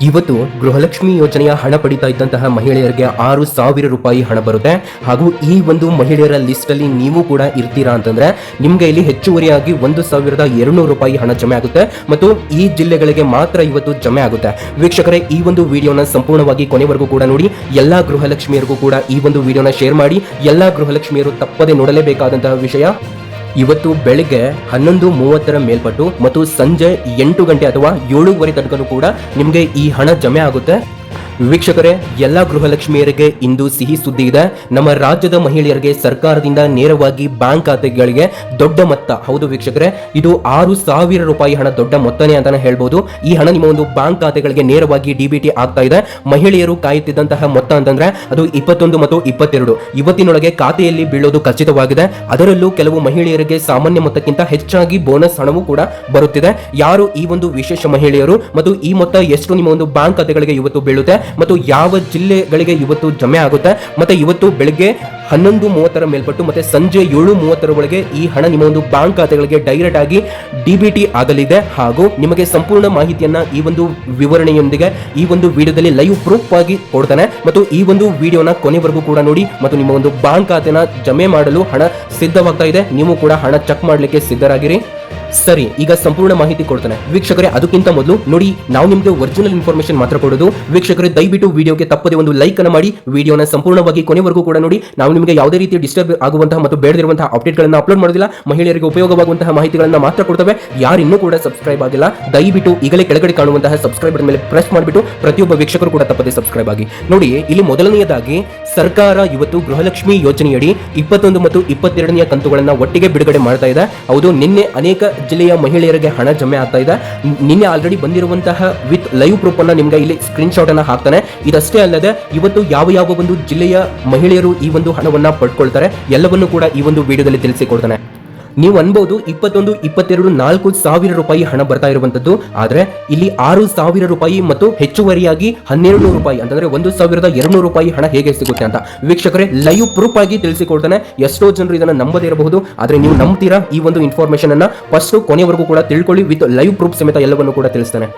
ಇವತ್ತು ಗೃಹಲಕ್ಷ್ಮಿ ಯೋಜನೆಯ ಹಣ ಪಡಿತಾ ಇದ್ದಂತಹ ಮಹಿಳೆಯರಿಗೆ ಆರು ಸಾವಿರ ರೂಪಾಯಿ ಹಣ ಬರುತ್ತೆ. ಹಾಗೂ ಈ ಒಂದು ಮಹಿಳೆಯರ ಲಿಸ್ಟ್ ಅಲ್ಲಿ ನೀವು ಕೂಡ ಇರ್ತೀರಾ ಅಂತಂದ್ರೆ ನಿಮ್ಗೆ ಇಲ್ಲಿ ಹೆಚ್ಚುವರಿಯಾಗಿ ಒಂದು ಸಾವಿರದ ಎರಡ್ನೂರು ರೂಪಾಯಿ ಹಣ ಜಮೆ ಆಗುತ್ತೆ. ಮತ್ತು ಈ ಜಿಲ್ಲೆಗಳಿಗೆ ಮಾತ್ರ ಇವತ್ತು ಜಮೆ ಆಗುತ್ತೆ. ವೀಕ್ಷಕರೇ, ಈ ಒಂದು ವಿಡಿಯೋನ ಸಂಪೂರ್ಣವಾಗಿ ಕೊನೆವರೆಗೂ ಕೂಡ ನೋಡಿ. ಎಲ್ಲಾ ಗೃಹಲಕ್ಷ್ಮಿಯರಿಗೂ ಕೂಡ ಈ ಒಂದು ವಿಡಿಯೋನ ಶೇರ್ ಮಾಡಿ. ಎಲ್ಲಾ ಗೃಹಲಕ್ಷ್ಮಿಯರು ತಪ್ಪದೆ ನೋಡಲೇಬೇಕಾದಂತಹ ವಿಷಯ. ಇವತ್ತು ಬೆಳಿಗ್ಗೆ ಹನ್ನೊಂದು ಮೂವತ್ತರ ಮೇಲ್ಪಟ್ಟು ಮತ್ತು ಸಂಜೆ ಎಂಟು ಗಂಟೆ ಅಥವಾ ಏಳೂವರೆ ತನಕನೂ ಕೂಡ ನಿಮಗೆ ಈ ಹಣ ಜಮೆ ಆಗುತ್ತೆ. ವೀಕ್ಷಕರೇ, ಎಲ್ಲ ಗೃಹಲಕ್ಷ್ಮಿಯರಿಗೆ ಇಂದು ಸಿಹಿ ಸುದ್ದಿ ಇದೆ. ನಮ್ಮ ರಾಜ್ಯದ ಮಹಿಳೆಯರಿಗೆ ಸರ್ಕಾರದಿಂದ ನೇರವಾಗಿ ಬ್ಯಾಂಕ್ ಖಾತೆಗಳಿಗೆ ದೊಡ್ಡ ಮೊತ್ತ. ಹೌದು ವೀಕ್ಷಕರೇ, ಇದು ಆರು ಸಾವಿರ ರೂಪಾಯಿ ಹಣ, ದೊಡ್ಡ ಮೊತ್ತನೇ ಅಂತಾನೆ ಹೇಳ್ಬೋದು. ಈ ಹಣ ನಿಮ್ಮ ಒಂದು ಬ್ಯಾಂಕ್ ಖಾತೆಗಳಿಗೆ ನೇರವಾಗಿ ಡಿಬಿಟಿ ಆಗ್ತಾ ಇದೆ. ಮಹಿಳೆಯರು ಕಾಯುತ್ತಿದ್ದಂತಹ ಮೊತ್ತ ಅಂತಂದ್ರೆ ಅದು ಇಪ್ಪತ್ತೊಂದು ಮತ್ತು ಇಪ್ಪತ್ತೆರಡು. ಇವತ್ತಿನೊಳಗೆ ಖಾತೆಯಲ್ಲಿ ಬೀಳೋದು ಖಚಿತವಾಗಿದೆ. ಅದರಲ್ಲೂ ಕೆಲವು ಮಹಿಳೆಯರಿಗೆ ಸಾಮಾನ್ಯ ಮೊತ್ತಕ್ಕಿಂತ ಹೆಚ್ಚಾಗಿ ಬೋನಸ್ ಹಣವೂ ಕೂಡ ಬರುತ್ತಿದೆ. ಯಾರು ಈ ಒಂದು ವಿಶೇಷ ಮಹಿಳೆಯರು ಮತ್ತು ಈ ಮೊತ್ತ ಎಷ್ಟು ನಿಮ್ಮ ಒಂದು ಬ್ಯಾಂಕ್ ಖಾತೆಗಳಿಗೆ ಇವತ್ತು ಬೀಳುತ್ತೆ? ಮತ್ತು ಯಾವ ಜಿಲ್ಲೆಗಳಿಗೆ ಇವತ್ತು ಜಮೆ ಆಗುತ್ತೆ, ಮತ್ತೆ ಇವತ್ತು ಬೆಳಗ್ಗೆ ಹನ್ನೊಂದು ಮೂವತ್ತರ ಮೇಲ್ಪಟ್ಟು, ಮತ್ತೆ ಸಂಜೆ ಏಳು ಮೂವತ್ತರ ಒಳಗೆ ಈ ಹಣ ನಿಮ್ಮ ಒಂದು ಬ್ಯಾಂಕ್ ಖಾತೆಗಳಿಗೆ ಡೈರೆಕ್ಟ್ ಆಗಿ ಡಿಬಿಟಿ ಆಗಲಿದೆ. ಹಾಗೂ ನಿಮಗೆ ಸಂಪೂರ್ಣ ಮಾಹಿತಿಯನ್ನ ಈ ಒಂದು ವಿವರಣೆಯೊಂದಿಗೆ, ಈ ಒಂದು ವಿಡಿಯೋದಲ್ಲಿ ಲೈವ್ ಪ್ರೂಫ್ ಆಗಿ ಕೊಡ್ತಾನೆ. ಮತ್ತು ಈ ಒಂದು ವಿಡಿಯೋನ ಕೊನೆವರೆಗೂ ಕೂಡ ನೋಡಿ, ಮತ್ತು ನಿಮ್ಮ ಒಂದು ಬ್ಯಾಂಕ್ ಖಾತೆನ ಜಮೆ ಮಾಡಲು ಹಣ ಸಿದ್ಧವಾಗ್ತಾ ಇದೆ. ನೀವು ಕೂಡ ಹಣ ಚೆಕ್ ಮಾಡಲಿಕ್ಕೆ ಸಿದ್ಧರಾಗಿರಿ. ಸರಿ, ಈಗ ಸಂಪೂರ್ಣ ಮಾಹಿತಿ ಕೊಡ್ತಾನೆ. ವೀಕ್ಷಕರೇ, ಅದಕ್ಕಿಂತ ಮೊದಲು ನೋಡಿ, ನಾವು ನಿಮಗೆ ಒರಿಜಿನಲ್ ಇನ್ಫಾರ್ಮೇಶನ್ ಮಾತ್ರ ಕೊಡೋದು. ವೀಕ್ಷಕರೇ, ದಯವಿಟ್ಟು ವಿಡಿಯೋಗೆ ತಪ್ಪದೆ ಒಂದು ಲೈಕ್ ಅನ್ನು ಮಾಡಿ. ವಿಡಿಯೋನ ಸಂಪೂರ್ಣವಾಗಿ ಕೊನೆವರೆಗೂ ಕೂಡ ನೋಡಿ. ನಾವು ನಿಮಗೆ ಯಾವುದೇ ರೀತಿ ಡಿಸ್ಟರ್ಬ್ ಆಗುವಂತಹ ಮತ್ತು ಬೇಡದಿರುವಂತಹ ಅಪ್ಡೇಟ್ಗಳನ್ನು ಅಪ್ಲೋಡ್ ಮಾಡೋದಿಲ್ಲ ಮಹಿಳೆಯರಿಗೆ ಉಪಯೋಗವಾಗುವಂತಹ ಮಾಹಿತಿಗಳನ್ನು ಮಾತ್ರ ಕೊಡ್ತವೆ. ಯಾರಿನ್ನೂ ಕೂಡ ಸಬ್ಸ್ಕ್ರೈಬ್ ಆಗಿಲ್ಲ, ದಯವಿಟ್ಟು ಈಗಲೇ ಕೆಳಗಡೆ ಕಾಣುವಂತಹ ಸಬ್ಸ್ಕ್ರೈಬರ್ ಮೇಲೆ ಪ್ರೆಸ್ ಮಾಡಿಬಿಟ್ಟು ಪ್ರತಿಯೊಬ್ಬ ವೀಕ್ಷಕರು ಕೂಡ ತಪ್ಪದೆ ಸಬ್ಸ್ಕ್ರೈಬ್ ಆಗಿ. ನೋಡಿ, ಇಲ್ಲಿ ಮೊದಲನೆಯದಾಗಿ ಸರ್ಕಾರ ಇವತ್ತು ಗೃಹಲಕ್ಷ್ಮಿ ಯೋಜನೆಯಡಿ ಇಪ್ಪತ್ತೊಂದು ಮತ್ತು ಇಪ್ಪತ್ತೆರಡನೆಯ ಕಂತುಗಳನ್ನು ಒಟ್ಟಿಗೆ ಬಿಡುಗಡೆ ಮಾಡ್ತಾ ಇದೆ. ಹೌದು, ನಿನ್ನೆ ಅನೇಕ ಜಿಲ್ಲೆಯ ಮಹಿಳೆಯರಿಗೆ ಹಣ ಜಮೆ ಆಗ್ತಾ ಇದೆ. ನಿನ್ನೆ ಆಲ್ರೆಡಿ ಬಂದಿರುವಂತಹ ವಿತ್ ಲೈವ್ ಪ್ರೂಫ್ ಅನ್ನ ನಿಮ್ಗೆ ಇಲ್ಲಿ ಸ್ಕ್ರೀನ್ ಶಾಟ್ ಅನ್ನ ಹಾಕ್ತಾನೆ. ಇದಷ್ಟೇ ಅಲ್ಲದೆ ಇವತ್ತು ಯಾವ ಯಾವ ಒಂದು ಜಿಲ್ಲೆಯ ಮಹಿಳೆಯರು ಈ ಒಂದು ಹಣವನ್ನ ಪಡ್ಕೊಳ್ತಾರೆ ಎಲ್ಲವನ್ನು ಕೂಡ ಈ ಒಂದು ವಿಡಿಯೋದಲ್ಲಿ ತಿಳಿಸಿಕೊಡ್ತಾನೆ. ನೀವು ಅನ್ಬೋದು ಇಪ್ಪತ್ತೊಂದು, ಇಪ್ಪತ್ತೆರಡು, ನಾಲ್ಕು ಸಾವಿರ ರೂಪಾಯಿ ಹಣ ಬರ್ತಾ ಇರುವಂತದ್ದು ಆದ್ರೆ ಇಲ್ಲಿ ಆರು ಸಾವಿರ ರೂಪಾಯಿ ಮತ್ತು ಹೆಚ್ಚುವರಿಯಾಗಿ ಹನ್ನೆರಡು ನೂರು ರೂಪಾಯಿ, ಅಂತಂದ್ರೆ ಒಂದು ಸಾವಿರದ ಎರಡ್ನೂರು ರೂಪಾಯಿ ಹಣ ಹೇಗೆ ಸಿಗುತ್ತೆ ಅಂತ. ವೀಕ್ಷಕರೇ ಲೈವ್ ಪ್ರೂಫ್ ಆಗಿ ತಿಳಿಸಿಕೊಡ್ತಾನೆ. ಎಷ್ಟೋ ಜನರು ಇದನ್ನ ನಂಬದೇ ಇರಬಹುದು. ಆದ್ರೆ ನೀವು ನಂಬ್ತೀರಾ? ಈ ಒಂದು ಇನ್ಫಾರ್ಮೇಶನ್ ಅನ್ನ ಫಸ್ಟ್ ಕೊನೆವರೆಗೂ ಕೂಡ ತಿಳ್ಕೊಳ್ಳಿ. ವಿತ್ ಲೈವ್ ಪ್ರೂಫ್ ಸಮೇತ ಎಲ್ಲವನ್ನು ಕೂಡ ತಿಳಿಸ್ತಾನೆ.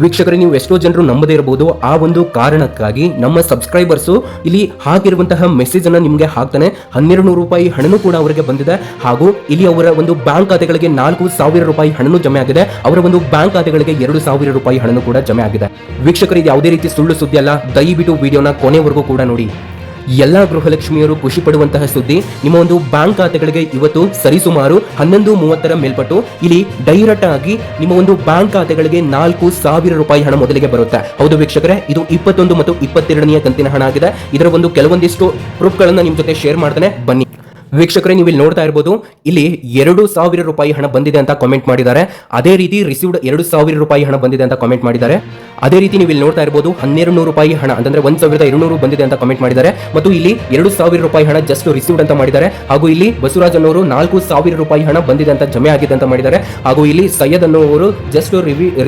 ವೀಕ್ಷಕರೇ, ನೀವು ಎಷ್ಟೋ ಜನರು ನಂಬದೇ ಇರಬಹುದು. ಆ ಒಂದು ಕಾರಣಕ್ಕಾಗಿ ನಮ್ಮ ಸಬ್ಸ್ಕ್ರೈಬರ್ಸು ಇಲ್ಲಿ ಹಾಕಿರುವಂತಹ ಮೆಸೇಜ್ ಅನ್ನ ನಿಮಗೆ ಹಾಕ್ತಾನೆ. ಹನ್ನೆರಡು ನೂರು ರೂಪಾಯಿ ಹಣನು ಕೂಡ ಅವರಿಗೆ ಬಂದಿದೆ. ಹಾಗೂ ಇಲ್ಲಿ ಅವರ ಒಂದು ಬ್ಯಾಂಕ್ ಖಾತೆಗಳಿಗೆ ನಾಲ್ಕು ಸಾವಿರ ರೂಪಾಯಿ ಹಣನು ಜಮೆ ಆಗಿದೆ. ಅವರ ಒಂದು ಬ್ಯಾಂಕ್ ಖಾತೆಗಳಿಗೆ ಎರಡು ಸಾವಿರ ರೂಪಾಯಿ ಹಣನು ಕೂಡ ಜಮೆ ಆಗಿದೆ. ವೀಕ್ಷಕರಿಗೆ ಯಾವುದೇ ರೀತಿ ಸುಳ್ಳು ಸುದ್ದಿ ಅಲ್ಲ. ದಯವಿಟ್ಟು ವಿಡಿಯೋನ ಕೊನೆವರೆಗೂ ಕೂಡ ನೋಡಿ. ಎಲ್ಲ ಗೃಹಲಕ್ಷ್ಮಿಯರು ಖುಷಿ ಪಡುವಂತಹ ಸುದ್ದಿ. ನಿಮ್ಮ ಒಂದು ಬ್ಯಾಂಕ್ ಖಾತೆಗಳಿಗೆ ಇವತ್ತು ಸರಿಸುಮಾರು ಹನ್ನೊಂದು ಮೂವತ್ತರ ಮೇಲ್ಪಟ್ಟು ಇಲ್ಲಿ ಡೈರೆಕ್ಟ್ ಆಗಿ ನಿಮ್ಮ ಒಂದು ಬ್ಯಾಂಕ್ ಖಾತೆಗಳಿಗೆ ನಾಲ್ಕು ಸಾವಿರ ರೂಪಾಯಿ ಹಣ ಮೊದಲಿಗೆ ಬರುತ್ತೆ. ಹೌದು ವೀಕ್ಷಕರೇ, ಇದು ಇಪ್ಪತ್ತೊಂದು ಮತ್ತು ಇಪ್ಪತ್ತೆರಡನೆಯ ಕಂತಿನ ಹಣ ಆಗಿದೆ. ಇದರ ಒಂದು ಕೆಲವೊಂದಿಷ್ಟು ಪ್ರೂಫ್ಗಳನ್ನು ನಿಮ್ಮ ಜೊತೆ ಶೇರ್ ಮಾಡ್ತಾನೆ. ಬನ್ನಿ. ವೀಕ್ಷಕರೇ ನೀವು ಇಲ್ಲಿ ನೋಡ್ತಾ ಇರ್ಬೋದು, ಇಲ್ಲಿ ಎರಡು ಸಾವಿರ ರೂಪಾಯಿ ಹಣ ಬಂದಿದೆ ಅಂತ ಕಾಮೆಂಟ್ ಮಾಡಿದ್ದಾರೆ. ಅದೇ ರೀತಿ ರಿಸೀವ್ಡ್ ಎರಡು ಸಾವಿರ ರೂಪಾಯಿ ಹಣ ಬಂದಿದೆ ಅಂತ ಕಾಮೆಂಟ್ ಮಾಡಿದ್ದಾರೆ. ಅದೇ ರೀತಿ ನೀವು ಇಲ್ಲಿ ನೋಡ್ತಾ ಇರಬಹುದು ಹನ್ನೆರಡು ನೂರು ರೂಪಾಯಿ ಹಣ, ಅಂತಂದ್ರೆ ಒಂದ್ ಸಾವಿರದ ಎರಡುನೂರು ಬಂದಿದೆ ಅಂತ ಕಾಮೆಂಟ್ ಮಾಡಿದ್ದಾರೆ. ಮತ್ತು ಇಲ್ಲಿ ಎರಡು ಸಾವಿರ ರೂಪಾಯಿ ಹಣ ಜಸ್ಟ್ ರಿಸೀವ್ಡ್ ಅಂತ ಮಾಡಿದ್ದಾರೆ. ಹಾಗೂ ಇಲ್ಲಿ ಬಸವರಾಜ್ ಅನ್ನೋರು ನಾಲ್ಕು ಸಾವಿರ ರೂಪಾಯಿ ಹಣ ಬಂದಿದೆ ಅಂತ ಜಮೆ ಆಗಿದೆ ಅಂತ ಮಾಡಿದ್ದಾರೆ. ಹಾಗೂ ಇಲ್ಲಿ ಸೈಯದ್ ಅನ್ನೋರು ಜಸ್ಟ್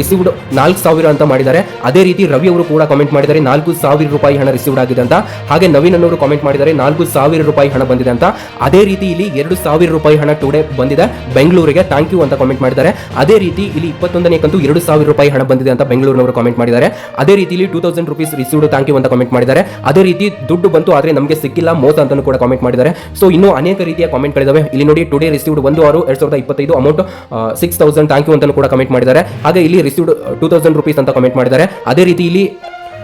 ರಿಸೀವ್ಡ್ ನಾಲ್ಕು ಸಾವಿರ ಅಂತ ಮಾಡಿದ್ದಾರೆ. ಅದೇ ರೀತಿ ರವಿ ಅವರು ಕೂಡ ಕಾಮೆಂಟ್ ಮಾಡಿದ್ದಾರೆ, ನಾಲ್ಕು ಸಾವಿರ ರೂಪಾಯಿ ಹಣ ರಿಸೀವ್ಡ್ ಆಗಿದೆ ಅಂತ. ಹಾಗೆ ನವೀನ್ ಅನ್ನೋರು ಕಾಮೆಂಟ್ ಮಾಡಿದ್ದಾರೆ, ನಾಲ್ಕು ಸಾವಿರ ರೂಪಾಯಿ ಹಣ ಬಂದಿದೆ ಅಂತ. ಅದೇ ರೀತಿ ಇಲ್ಲಿ ಎರಡು ಸಾವಿರ ರೂಪಾಯಿ ಹಣ ಟುಡೇ ಬಂದಿದೆ ಬೆಂಗಳೂರಿಗೆ. ಥ್ಯಾಂಕ್ ಯು ಅಂತ ಕಾಮೆಂಟ್ ಮಾಡಿದ್ದಾರೆ. ಅದೇ ರೀತಿ ಇಲ್ಲಿ ಇಪ್ಪತ್ತೊಂದನೇ ಕಂತು ಎರಡು ಸಾವಿರ ರೂಪಾಯಿ ಹಣ ಬಂದಿದೆ ಅಂತ ಬೆಂಗಳೂರಿನವರು ಕಾಮೆಂಟ್ ಮಾಡಿದ್ದಾರೆ. ಅದೇ ರೀತಿ ಇಲ್ಲಿ two thousand rupees received thank you ಅಂತ ಕಮೆಂಟ್ ಮಾಡಿದ್ದಾರೆ. ಅದೇ ರೀತಿ ದುಡ್ಡು ಬಂತು ಆದ್ರೆ ನಮಗೆ ಸಿಕ್ಕಿಲ್ಲ, ಮೋಸ ಅಂತ ಕೂಡ ಕಾಮೆಂಟ್ ಮಾಡಿದ್ದಾರೆ. ಸೊ ಇನ್ನೂ ಅನೇಕ ರೀತಿಯ ಕಾಮೆಂಟ್ಗಳಿದ್ದಾವೆ ಇಲ್ಲಿ ನೋಡಿ ಟುಡೇ ರಿಸೀವ್ಡ್ ಒಂದು ಆರು, ಎರಡ್ ಸಾವಿರದ ಇಪ್ಪತ್ತೈದು amount six thousand thank you ಅಂತ ಕೂಡ ಕಮೆಂಟ್ ಮಾಡಿದ್ದಾರೆ. ಹಾಗೆ ಇಲ್ಲಿ ರಿಸೀವ್ಡ್ ಟೂ ತೌಸಂಡ್ ರುಪೀಸ್ ಅಂತ ಕಮೆಂಟ್ ಮಾಡಿದ್ದಾರೆ. ಅದೇ ರೀತಿ ಇಲ್ಲಿ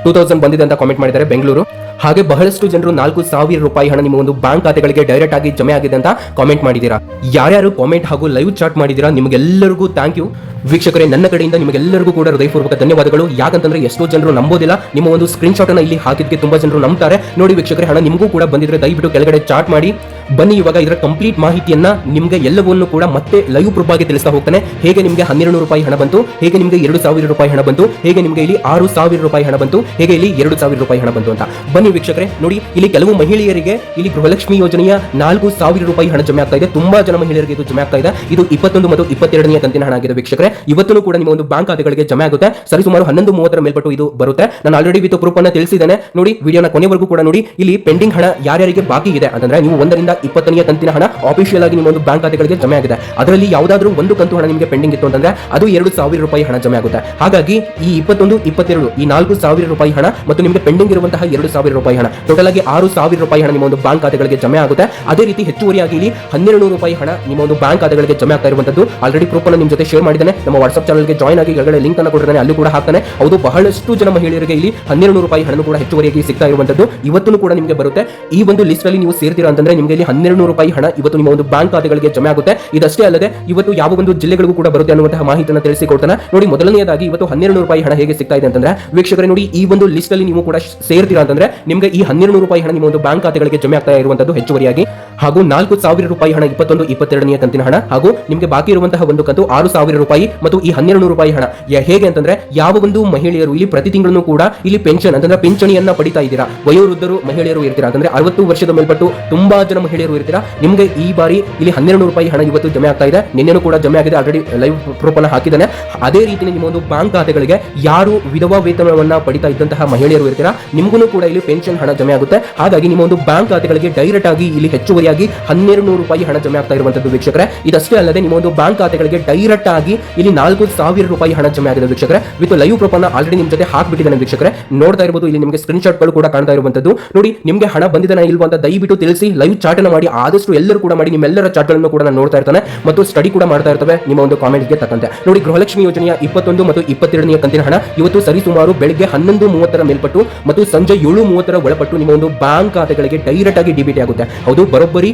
ಟೂ ತೌಸಂಡ್ ಬಂದಿದೆ ಅಂತ ಕಾಮೆಂಟ್ ಮಾಡಿದ್ದಾರೆ ಬೆಂಗಳೂರು. ಹಾಗೆ ಬಹಳಷ್ಟು ಜನರು ನಾಲ್ಕು ಸಾವಿರ ರೂಪಾಯಿ ಹಣ ನಿಮ್ಮ ಒಂದು ಬ್ಯಾಂಕ್ ಖಾತೆಗಳಿಗೆ ಡೈರೆಕ್ಟ್ ಆಗಿ ಜಮೆ ಆಗಿದೆ ಅಂತ ಕಾಮೆಂಟ್ ಮಾಡಿದ್ದೀರಾ? ಯಾರ್ಯಾರು ಕಾಮೆಂಟ್ ಹಾಗೂ ಲೈವ್ ಚಾಟ್ ಮಾಡಿದ್ದೀರಾ? ನಿಮಗೆಲ್ಲರಿಗೂ ಥ್ಯಾಂಕ್ ಯು ವೀಕ್ಷಕರೇ, ನನ್ನ ಕಡೆಯಿಂದ ನಿಮಗೆಲ್ಲರಿಗೂ ಕೂಡ ಹೃದಯಪೂರ್ವಕ ಧನ್ಯವಾದಗಳು. ಯಾಕಂತಂದ್ರೆ ಎಷ್ಟೋ ಜನರು ನಂಬೋದಿಲ್ಲ. ನಿಮ್ಮ ಒಂದು ಸ್ಕ್ರೀನ್ ಶಾಟ್ ಅನ್ನ ಇಲ್ಲಿ ಹಾಕಿದ್ಕೆ ತುಂಬಾ ಜನರು ನಂಬ್ತಾರೆ. ನೋಡಿ ವೀಕ್ಷಕರೇ, ಹಣ ನಿಮಗೂ ಕೂಡ ಬಂದಿದ್ರೆ ದಯವಿಟ್ಟು ಕೆಳಗಡೆ ಚಾಟ್ ಮಾಡಿ. ಬನ್ನಿ, ಇವಾಗ ಇದರ ಕಂಪ್ಲೀಟ್ ಮಾಹಿತಿಯನ್ನ ನಿಮಗೆ ಎಲ್ಲವನ್ನು ಕೂಡ ಮತ್ತೆ ಲೈವ್ ಪ್ರೂಫ್ ಆಗಿ ತಿಳಿಸ್ತಾ ಹೋಗ್ತಾನೆ. ಹೇಗೆ ನಿಮಗೆ ಹನ್ನೆರಡು ನೂರು ರೂಪಾಯಿ ಹಣ ಬಂತು? ಹೇಗೆ ನಿಮಗೆ ಎರಡು ಸಾವಿರ ರೂಪಾಯಿ ಹಣ ಬಂತು? ಹೇಗೆ ನಿಮಗೆ ಇಲ್ಲಿ ಆರು ಸಾವಿರ ರೂಪಾಯಿ ಹಣ ಬಂತು? ಹೇಗೆ ಇಲ್ಲಿ ಎರಡು ಸಾವಿರ ರೂಪಾಯಿ ಹಣ ಬಂತು ಅಂತ. ಬನ್ನಿ ಬನ್ನಿ ವೀಕ್ಷಕರೇ. ನೋಡಿ, ಇಲ್ಲಿ ಕೆಲವು ಮಹಿಳೆಯರಿಗೆ ಇಲ್ಲಿ ಗೃಹಲಕ್ಷ್ಮಿ ಯೋಜನೆಯ ನಾಲ್ಕು ಸಾವಿರ ರೂಪಾಯಿ ಹಣ ಜಮೆ ಆಗ್ತಾ ಇದೆ. ತುಂಬಾ ಜನ ಮಹಿಳೆಯರಿಗೆ ಇದು ಜಮೆ ಆಗ್ತಾ ಇದೆ. ಇದು ಇಪ್ಪತ್ತೊಂದು ಮತ್ತು ಇಪ್ಪತ್ತೆರಡನೇ ಕಂತಿನ ಹಣ ಆಗಿದೆ ವೀಕ್ಷಕರೇ. ಇವತ್ತು ಕೂಡ ನಿಮ್ಮ ಒಂದು ಬ್ಯಾಂಕ್ ಖಾತೆಗಳಿಗೆ ಜಮೆ ಆಗುತ್ತೆ. ಸರಿ ಸುಮಾರು ಹನ್ನೊಂದು ಮೂವತ್ತರ ಮೇಲ್ಪಟ್ಟು ಇದು ಬರುತ್ತೆ. ನಾನು ಆಲ್ರೆಡಿ ವಿತ್ ಪ್ರೂಫ್ ಅನ್ನ ತಿಳಿಸಿದ್ದೇನೆ. ನೋಡಿ, ವಿಡಿಯೋನ ಕೊನೆವರೆಗೂ ಕೂಡ ನೋಡಿ. ಇಲ್ಲಿ ಪೆಂಡಿಂಗ್ ಹಣ ಯಾರ್ಯಾರಿಗೆ ಬಾಕಿ ಇದೆ ಅಂತಂದ್ರೆ ನೀವು ಒಂದರಿಂದ ಇಪ್ಪತ್ತನೇ ಕಂತಿನ ಹಣ ಆಫಿಷಿಯಲ್ ಆಗಿ ನಿಮ್ಮ ಒಂದು ಬ್ಯಾಂಕ್ ಖಾತೆಗಳಿಗೆ ಜಮೆ ಆಗಿದೆ. ಅದರಲ್ಲಿ ಯಾವುದಾದ್ರೂ ಒಂದು ಕಂತು ಹಣ ನಿಮಗೆ ಪೆಂಡಿಂಗ್ ಇತ್ತು ಅಂತಂದ್ರೆ ಅದು ಎರಡು ಸಾವಿರ ರೂಪಾಯಿ ಹಣ ಜಮೆ ಆಗುತ್ತೆ. ಹಾಗಾಗಿ ಈ ಇಪ್ಪತ್ತೊಂದು, ಇಪ್ಪತ್ತೆರಡು, ಈ ನಾಲ್ಕು ಸಾವಿರ ರೂಪಾಯಿ ಹಣ ಮತ್ತು ನಿಮಗೆ ಪೆಂಡಿಂಗ್ ಇರುವಂತಹ ಎರಡು ಸಾವಿರ ರೂಪಾಯಿ ಹಣ. ಟೋಟಲ್ ಆಗಿ ಆರು ಸಾವಿರ ರೂಪಾಯಿ ಹಣ ನಿಮ್ಮ ಒಂದು ಬ್ಯಾಂಕ್ ಖಾತೆಗಳಿಗೆ ಜಮೆ ಆಗುತ್ತೆ. ಅದೇ ರೀತಿ ಹೆಚ್ಚುವರಿಯಾಗಿ ಇಲ್ಲಿ ಹನ್ನೆರಡು ನೂರು ರೂಪಾಯಿ ಹಣ ನಿಮ್ಮ ಒಂದು ಬ್ಯಾಂಕ್ ಖಾತೆಗಳಿಗೆ ಜಮೆ ಆಗ್ತಾ ಇರುವಂತದ್ದು ಆಲ್ರೆಡಿ ಪ್ರೂಫ್ ಅನ್ನು ನಿಮ್ಮ ಜೊತೆ ಶೇರ್ ಮಾಡಿದ್ದಾನೆ. ನಮ್ಮ ವಾಟ್ಸ್ಆಪ್ ಚಾನಲ್ಗೆ ಜಾಯ್ನ್ ಆಗಿ ಕೆಳಗಡೆ ಲಿಂಕ್ ಅನ್ನು ಕೊಟ್ಟಿದ್ದೇನೆ. ಅಲ್ಲಿ ಕೂಡ ಹಾಕ್ತಾನೆ. ಅದು ಬಹಳಷ್ಟು ಜನ ಮಹಿಳೆಯರಿಗೆ ಇಲ್ಲಿ ಹನ್ನೆರಡು ನೂರು ರೂಪಾಯಿ ಹಣ ಕೂಡ ಹೆಚ್ಚುವರಿಯಾಗಿ ಸಿಗ್ತಾ ಇರುವಂತದ್ದು ಇವತ್ತು ಕೂಡ ನಿಮಗೆ ಬರುತ್ತೆ. ಈ ಒಂದು ಲಿಸ್ಟ್ ಅಲ್ಲಿ ನೀವು ಸೇರ್ತೀರಾ ಅಂತಂದ್ರೆ ನಿಮಗೆ ಇಲ್ಲಿ ಹನ್ನೆರಡು ನೂರು ರೂಪಾಯಿ ಹಣ ಇವತ್ತು ನಿಮ್ಮ ಒಂದು ಬ್ಯಾಂಕ್ ಖಾತೆಗಳಿಗೆ ಜಮೆ ಆಗುತ್ತೆ. ಇದಷ್ಟೇ ಅಲ್ಲದೆ ಇವತ್ತು ಯಾವ ಒಂದು ಜಿಲ್ಲೆಗಳಿಗೂ ಕೂಡ ಬರುತ್ತೆ ಅನ್ನುವಂತಹ ಮಾಹಿತಿಯನ್ನು ತಿಳಿಸಿಕೊಡ್ತಾನೆ. ನೋಡಿ, ಮೊದಲನೆಯದಾಗಿ ಇವತ್ತು ಹನ್ನೆರಡು ನೂರು ರೂಪಾಯಿ ಹಣ ಹೇಗೆ ಸಿಗ್ತಾ ಇದೆ ಅಂತಂದ್ರೆ, ವೀಕ್ಷಕರೇ ನೋಡಿ, ಈ ಒಂದು ಲಿಸ್ಟ್ ಅಲ್ಲಿ ನೀವು ಕೂಡ ಸೇರ್ತೀರಾ ಅಂತಂದ್ರೆ ನಿಮಗೆ ಈ ಹನ್ನೆರಡು ನೂರು ರೂಪಾಯಿ ಹಣ ನಿಮ್ಮ ಒಂದು ಬ್ಯಾಂಕ್ ಖಾತೆಗಳಿಗೆ ಜಮೆ ಆಗ್ತಾ ಇರುವಂತದ್ದು ಹೆಚ್ಚುವರಿಯಾಗಿ. ಹಾಗೂ ನಾಲ್ಕು ಸಾವಿರ ರೂಪಾಯಿ ಹಣ ಇಪ್ಪತ್ತೊಂದು ಇಪ್ಪತ್ತೆರಡನೆಯ ಕಂತಿನ ಹಣ ಹಾಗೂ ನಿಮಗೆ ಬಾಕಿ ಇರುವಂತಹ ಒಂದು ಕಂತು ಆರು ಸಾವಿರ ರೂಪಾಯಿ ಮತ್ತು ಈ ಹನ್ನೆರಡು ನೂರು ರೂಪಾಯಿ ಹಣ. ಹೇಗೆ ಅಂತಂದ್ರೆ ಯಾವ ಒಂದು ಮಹಿಳೆಯರು ಇಲ್ಲಿ ಪ್ರತಿ ತಿಂಗಳನ್ನು ಕೂಡ ಇಲ್ಲಿ ಪೆನ್ಷನ್ ಅಂತಂದ್ರೆ ಪಿಂಚಣಿಯನ್ನ ಪಡಿತಾ ಇದ್ದೀರಾ? ವಯೋವೃದ್ಧರು, ಮಹಿಳೆಯರು ಇರ್ತೀರಾ? ಅಂತಂದ್ರೆ ಅರವತ್ತು ವರ್ಷದ ಮೇಲ್ಪಟ್ಟು ತುಂಬಾ ಜನ ಮಹಿಳೆಯರು ಇರ್ತೀರಾ? ನಿಮಗೆ ಈ ಬಾರಿ ಇಲ್ಲಿ ಹನ್ನೆರಡು ರೂಪಾಯಿ ಹಣ ಇವತ್ತು ಜಮೆ ಆಗ್ತಾ ಇದೆ. ನಿನ್ನೆನೂ ಕೂಡ ಜಮೆ ಆಗಿದೆ. ಆಲ್ರೆಡಿ ಲೈವ್ ಪ್ರೂಫ್ ಅನ್ನ ಹಾಕಿದ್ದಾನೆ. ಅದೇ ರೀತಿ ನಿಮ್ಮ ಒಂದು ಬ್ಯಾಂಕ್ ಖಾತೆಗಳಿಗೆ ಯಾರು ವಿಧವಾ ವೇತನವನ್ನ ಪಡಿತಾ ಇದ್ದಂತಹ ಮಹಿಳೆಯರು ಇರ್ತೀರಾ? ನಿಮಗೂ ಕೂಡ ಇಲ್ಲಿ ಹಣ ಜಮೆ ಆಗುತ್ತೆ. ಹಾಗಾಗಿ ನಿಮ್ಮ ಒಂದು ಬ್ಯಾಂಕ್ ಖಾತೆಗಳಿಗೆ ಡೈರೆಕ್ಟ್ ಆಗಿ ಇಲ್ಲಿ ಹೆಚ್ಚುವರಿಯಾಗಿ ಹನ್ನೆರಡು ನೂರು ರೂಪಾಯಿ ಹಣ ಜಮೆ ಆಗ್ತಾ ಇರುವಂತದ್ದು ವೀಕ್ಷಕರೇ. ಇದಷ್ಟೇ ಅಲ್ಲದೆ ನಿಮ್ಮ ಒಂದು ಬ್ಯಾಂಕ್ ಖಾತೆಗಳಿಗೆ ಡೈರೆಕ್ಟ್ ಆಗಿ ಇಲ್ಲಿ ನಾಲ್ಕು ಸಾವಿರ ರೂಪಾಯಿ ಹಣ ಜಮೆ ಆಗಿದೆ ವೀಕ್ಷಕರೇ. ವಿತ್ ಲೈವ್ ಪ್ರೂಫ್ ಆಲ್ರೆಡಿ ನಿಮ್ಮ ಜೊತೆ ಹಾಕ್ಬಿಟ್ಟಿದ್ದಾನೆ ವೀಕ್ಷಕರೇ. ನೋಡ್ತಾ ಇರಬಹುದು ಇಲ್ಲಿ ನಿಮಗೆ ಸ್ಕ್ರೀನ್ ಶಾಟ್ಗಳು ಕೂಡ ಕಾಣ್ತಾ ಇರುವಂತದ್ದು. ನೋಡಿ, ನಿಮಗೆ ಹಣ ಬಂದಿದ್ದಾನೆ ಇಲ್ವಾ ಅಂತ ದಯವಿಟ್ಟು ತಿಳಿಸಿ ಲೈವ್ ಚಾಟ್ ಮಾಡಿ. ಆದಷ್ಟು ಎಲ್ಲರೂ ಕೂಡ ಮಾಡಿ, ನಿಮ್ಮೆಲ್ಲರ ಚಾಟ್ಗಳನ್ನು ಕೂಡ ನಾನು ನೋಡ್ತಾ ಇರ್ತಾನೆ. ಮತ್ತು ಸ್ಟಡಿ ಕೂಡ ಮಾಡ್ತಾ ಇರ್ತವೆ ನಿಮ್ಮ ಒಂದು ಕಾಮೆಂಟ್ಗೆ ತಕ್ಕಂತೆ. ನೋಡಿ, ಗೃಹಲಕ್ಷ್ಮಿ ಯೋಜನೆಯ ಇಪ್ಪತ್ತೊಂದು ಮತ್ತು ಇಪ್ಪತ್ತೆರಡನೇ ಕಂತಿನ ಹಣ ಇವತ್ತು ಸರಿಸುಮಾರು ಬೆಳಗ್ಗೆ ಹನ್ನೊಂದು ಮೂವತ್ತರ ಮೇಲ್ಪಟ್ಟು ಮತ್ತು ಸಂಜೆ ಏಳು ಮೂವತ್ತರ ಒಳಪಟ್ಟು ನಿಮ್ಮ ಒಂದು ಬ್ಯಾಂಕ್ ಖಾತೆಗಳಿಗೆ ಡೈರೆಕ್ಟ್ ಆಗಿ ಡಿಬಿಟಿ ಆಗುತ್ತೆ. ಹೌದು, ಬರೋಬ್ಬರಿ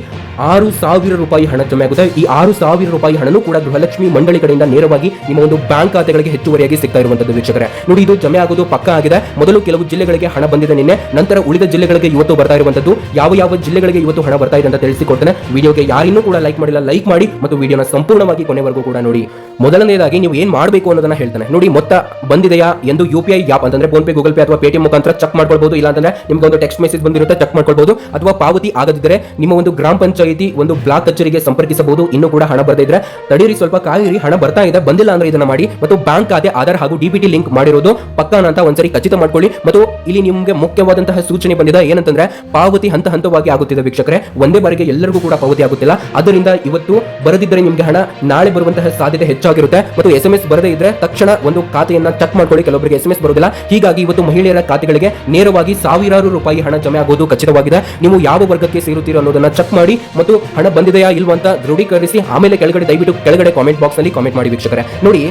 ಆರು ಸಾವಿರ ರೂಪಾಯಿ ಹಣ ಜಮೆ ಆಗುತ್ತೆ. ಈ ಆರು ಸಾವಿರ ರೂಪಾಯಿ ಹಣನೂ ಕೂಡ ಗೃಹಲಕ್ಷ್ಮಿ ಮಂಡಳಿ ಕಡೆಯಿಂದ ನೇರವಾಗಿ ನಿಮ್ಮ ಒಂದು ಬ್ಯಾಂಕ್ ಖಾತೆಗಳಿಗೆ ಹೆಚ್ಚುವರಿಯಾಗಿ ಸಿಗ್ತಾ ಇರುವಂತದ್ದು ವೀಕ್ಷಕರೇ. ನೋಡಿ, ಇದು ಜಮೆ ಆಗೋದು ಪಕ್ಕ ಆಗಿದೆ. ಮೊದಲು ಕೆಲವು ಜಿಲ್ಲೆಗಳಿಗೆ ಹಣ ಬಂದಿದೆ ನಿನ್ನೆ. ನಂತರ ಉಳಿದ ಜಿಲ್ಲೆಗಳಿಗೆ ಇವತ್ತು ಬರ್ತಾ ಇರುವಂತದ್ದು ಯಾವ ಯಾವ ಜಿಲ್ಲೆಗಳಿಗೆ ಇವತ್ತು ಹಣ ಬರ್ತಾ ಇದೆ ಅಂತ ತಿಳಿಸಿಕೊಡ್ತೇನೆ. ವಿಡಿಯೋಗೆ ಯಾರಿನ್ನೂ ಕೂಡ ಲೈಕ್ ಮಾಡಿಲ್ಲ, ಲೈಕ್ ಮಾಡಿ ಮತ್ತು ವಿಡಿಯೋನ ಸಂಪೂರ್ಣವಾಗಿ ಕೊನೆವರೆಗೂ ಕೂಡ ನೋಡಿ. ಮೊದಲನೇದಾಗಿ ನೀವು ಏನ್ ಮಾಡಬೇಕು ಅನ್ನೋದನ್ನ ಹೇಳ್ತಾನೆ. ನೋಡಿ, ಮೊತ್ತ ಬಂದಿದೆಯಾ ಎಂದು ಯು ಪಿ ಐ ಆಪ್ ಅಂತಂದ್ರೆ ಫೋನ್ ಪೇ, ಗೂಗಲ್ ಪೇ ಅಥವಾ ಪೇಟಿಎಂ ಮುಖಾಂತರ ಚೆಕ್ ಮಾಡ್ಕೊಳ್ಬಹುದು ಇಲ್ಲ ಅಂತಂದ್ರೆ ನಿಮ್ಗೆ ಒಂದು ಟೆಕ್ಸ್ಟ್ ಮೆಸೇಜ್ ಬಂದಿರುತ್ತೆ ಚೆಕ್ ಮಾಡ್ಕೊಳ್ಬಹುದು ಅಥವಾ ಪಾವತಿ ಆಗದಿದ್ದರೆ ನಿಮ್ಮ ಒಂದು ಗ್ರಾಮ ಪಂಚಾಯಿತಿ ಒಂದು ಬ್ಲಾಕ್ ಕಚೇರಿಗೆ ಸಂಪರ್ಕಿಸಬಹುದು. ಇನ್ನೂ ಕೂಡ ಹಣ ಬರ್ತಾ ಇದ್ರೆ ತಡೀರಿ, ಸ್ವಲ್ಪ ಕಾಯಿರಿ, ಹಣ ಬರ್ತಾ ಇದೆ, ಬಂದಿಲ್ಲ ಅಂದ್ರೆ ಇದನ್ನ ಮಾಡಿ. ಮತ್ತು ಬ್ಯಾಂಕ್ ಖಾತೆ, ಆಧಾರ್ ಹಾಗೂ ಡಿಬಿಟಿ ಲಿಂಕ್ ಮಾಡಿರೋದು ಪಕ್ಕಾನ ಅಂತ ಒಂದ್ಸರಿ ಖಚಿತ ಮಾಡ್ಕೊಳ್ಳಿ. ಮತ್ತು ಇಲ್ಲಿ ನಿಮಗೆ ಮುಖ್ಯವಾದಂತಹ ಸೂಚನೆ ಬಂದಿದೆ, ಏನಂತಂದ್ರೆ ಪಾವತಿ ಹಂತ ಹಂತವಾಗಿ ಆಗುತ್ತಿದೆ ವೀಕ್ಷಕರೇ. ಒಂದೇ ಬಾರಿಗೆ ಎಲ್ಲರಿಗೂ ಕೂಡ ಪಾವತಿ ಆಗುತ್ತಿಲ್ಲ. ಅದರಿಂದ ಇವತ್ತು ಬರದಿದ್ರೆ ನಿಮಗೆ ಹಣ ನಾಳೆ ಬರುವಂತಹ ಸಾಧ್ಯತೆ ಹೆಚ್ಚಾಗಿರುತ್ತೆ. ಮತ್ತು ಎಸ್ ಎಂ ಎಸ್ ಬರದೇ ಇದ್ರೆ ತಕ್ಷಣ ಒಂದು ಖಾತೆಯನ್ನ ಚೆಕ್ ಮಾಡ್ಕೊಳ್ಳಿ. ಕೆಲವೊಬ್ಬರಿಗೆ ಎಸ್ ಎಂ ಎಸ್ ಬರೋದಿಲ್ಲ ಹೀಗಾಗಿ ಇವತ್ತು ಮಹಿಳೆಯರ ಖಾತೆಗಳಿಗೆ ನೇರವಾಗಿ ಸಾವಿರಾರು ರೂಪಾಯಿ ಹಣ ಜಮೆ ಆಗೋದು ಖಚಿತವಾಗಿದೆ. ನೀವು ಯಾವ ವರ್ಗಕ್ಕೆ ಸೇರುತ್ತೀರೋ ಅನ್ನೋದನ್ನ ಚೆಕ್ ಮಾಡಿ ಮತ್ತು ಹಣ ಬಂದಿದೆಯಾ ಇಲ್ವಂತ ದೃಢೀಕರಿಸಿ ಆಮೇಲೆ ಕೆಳಗಡೆ ದಯವಿಟ್ಟು ಕೆಳಗಡೆ ಕಾಮೆಂಟ್ ಬಾಕ್ಸ್ ಅಲ್ಲಿ ಕಾಮೆಂಟ್ ಮಾಡಿ ವೀಕ್ಷಕರೇ. ನೋಡಿ,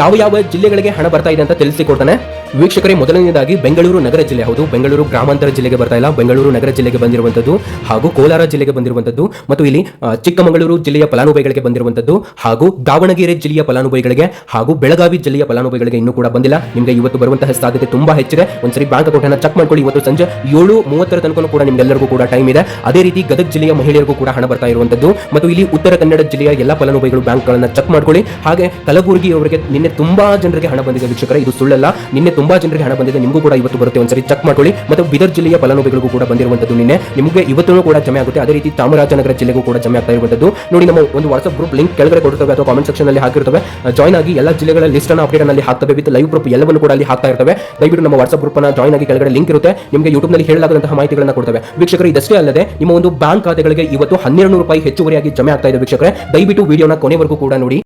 ಯಾವ ಯಾವ ಜಿಲ್ಲೆಗಳಿಗೆ ಹಣ ಬರ್ತಾ ಇದೆ ಅಂತ ತಿಳಿಸಿಕೊಡ್ತಾನೆ ವೀಕ್ಷಕರೇ ಮೊದಲನೇದಾಗಿ ಬೆಂಗಳೂರು ನಗರ ಜಿಲ್ಲೆ. ಹೌದು, ಬೆಂಗಳೂರು ಗ್ರಾಮಾಂತರ ಜಿಲ್ಲೆಗೆ ಬರ್ತಾ ಇಲ್ಲ. ಬೆಂಗಳೂರು ನಗರ ಜಿಲ್ಲೆಗೆ ಬಂದಿರುವಂತದ್ದು ಹಾಗೂ ಕೋಲಾರ ಜಿಲ್ಲೆಗೆ ಬಂದಿರುವಂತದ್ದು ಮತ್ತು ಇಲ್ಲಿ ಚಿಕ್ಕಮಗಳೂರು ಜಿಲ್ಲೆಯ ಫಲಾನುಭವಿಗಳಿಗೆ ಬಂದಿರುವಂತದ್ದು ಹಾಗೂ ದಾವಣಗೆರೆ ಜಿಲ್ಲೆಯ ಫಲಾನುಭವಿಗಳಿಗೆ ಹಾಗೂ ಬೆಳಗಾವಿ ಜಿಲ್ಲೆಯ ಫಲಾನುಭವಿಗಳಿಗೆ ಇನ್ನೂ ಕೂಡ ಬಂದಿಲ್ಲ. ನಿಮಗೆ ಇವತ್ತು ಬರುವಂತಹ ಸಾಧ್ಯತೆ ತುಂಬಾ ಹೆಚ್ಚಿದೆ. ಒಂದ್ಸರಿ ಬ್ಯಾಂಕ್ ಅಕೌಂಟ್ ಚೆಕ್ ಮಾಡ್ಕೊಳ್ಳಿ. ಇವತ್ತು ಸಂಜೆ ಏಳು ಮೂವತ್ತರ ತನಕ ಕೂಡ ನಿಮ್ಗೆಲ್ಲರಿಗೂ ಕೂಡ ಟೈಮ್ ಇದೆ. ಅದೇ ರೀತಿ ಗದಗ ಜಿಲ್ಲೆಯ ಮಹಿಳೆಯರಿಗೂ ಕೂಡ ಹಣ ಬರ್ತಾ ಇರುವಂತದ್ದು ಮತ್ತು ಇಲ್ಲಿ ಉತ್ತರ ಕನ್ನಡ ಜಿಲ್ಲೆಯ ಎಲ್ಲ ಫಲಾನುಭವಿಗಳು ಬ್ಯಾಂಕ್ಗಳನ್ನ ಚೆಕ್ ಮಾಡ್ಕೊಳ್ಳಿ. ಹಾಗೆ ಕಲಬುರಗಿ ಅವರಿಗೆ ನಿನ್ನೆ ತುಂಬಾ ಜನರಿಗೆ ಹಣ ಬಂದಿದೆ ವೀಕ್ಷಕರ. ಇದು ಸುಳ್ಳಲ್ಲ. ನಿನ್ನೆ ತುಂಬಾ ಜನರಿಗೆ ಹಣ ಬಂದಿದೆ, ನಿಮಗೂ ಕೂಡ ಇವತ್ತು ಬರುತ್ತೆ ಒಂದ್ಸರಿ ಚೆಕ್ ಮಾಡ್ಕೊಳ್ಳಿ. ಮತ್ತು ಬಿದರ್ ಜಿಲ್ಲೆಯ ಫಲಾನುಭವಿಗಳಿಗೂ ಕೂಡ ಬಂದಿರುವಂತದ್ದು ನಿನ್ನೆ. ನಿಮಗೆ ಇವತ್ತು ಕೂಡ ಜಮೆ ಆಗುತ್ತೆ. ಅದೇ ರೀತಿ ಚಾಮರಾಜನಗರ ಜಿಲ್ಲೆಗೂ ಕೂಡ ಜಮೆ ಆಗ್ತಾ ಇರುವಂತದ್ದು ನೋಡಿ, ನಮ್ಮ ಒಂದು ವಾಟ್ಸ್ಆಪ್ ಗ್ರೂಪ್ ಲಿಂಕ್ ಕೆಳಗಡೆ ಕೊಡ್ತವೆ ಅಥವಾ ಕಾಮೆಂಟ್ ಸೆಕ್ಷನ್ ಅಲ್ಲಿ ಹಾಕಿರ್ತವೆ. ಜಾಯ್ನ್ ಆಗಿ ಎಲ್ಲ ಜಿಲ್ಲೆಗಳ ಲಿಸ್ಟ್ ಅನ್ನು ಅಪ್ಡೇಟ್ ಅಲ್ಲಿ ಹಾಕ್ತವೆ. ವಿತ್ ಲೈವ್ ಗ್ರೂಪ್ ಎಲ್ಲವನ್ನು ಕೂಡ ಅಲ್ಲಿ ಹಾಕ್ತಾ ಇರ್ತವೆ. ದಯವಿಟ್ಟು ನಮ್ಮ ವಾಟ್ಸ್ಆಪ್ ಗ್ರೂಪ್ ಅನ್ನು ಜಾಯ್ನ್ ಆಗಿ ಕೆಳಗಡೆ ಲಿಂಕ್ ಇರುತ್ತೆ. ನಿಮಗೆ ಯೂಟ್ಯೂಬ್ನಲ್ಲಿ ಹೇಳಲಾಗದಂತಹ ಮಾಹಿತಿಗಳನ್ನು ಕೊಡ್ತವೆ. ವೀಕ್ಷಕರು, ಇದಷ್ಟೇ ಅಲ್ಲದೆ ನಿಮ್ಮ ಒಂದು ಬ್ಯಾಂಕ್ ಖಾತೆಗಳಿಗೆ ಇವತ್ತು ಹನ್ನೆರಡು ರೂಪಾಯಿ ಹೆಚ್ಚುವರಿಯಾಗಿ ಜಮೆ ಆಗ್ತಾ ಇದೆ ವೀಕ್ಷಕರೇ. ದಯವಿಟ್ಟು ವಿಡಿಯೋನ ಕೊನೆವರೆಗೂ ಕೂಡ ನೋಡಿ.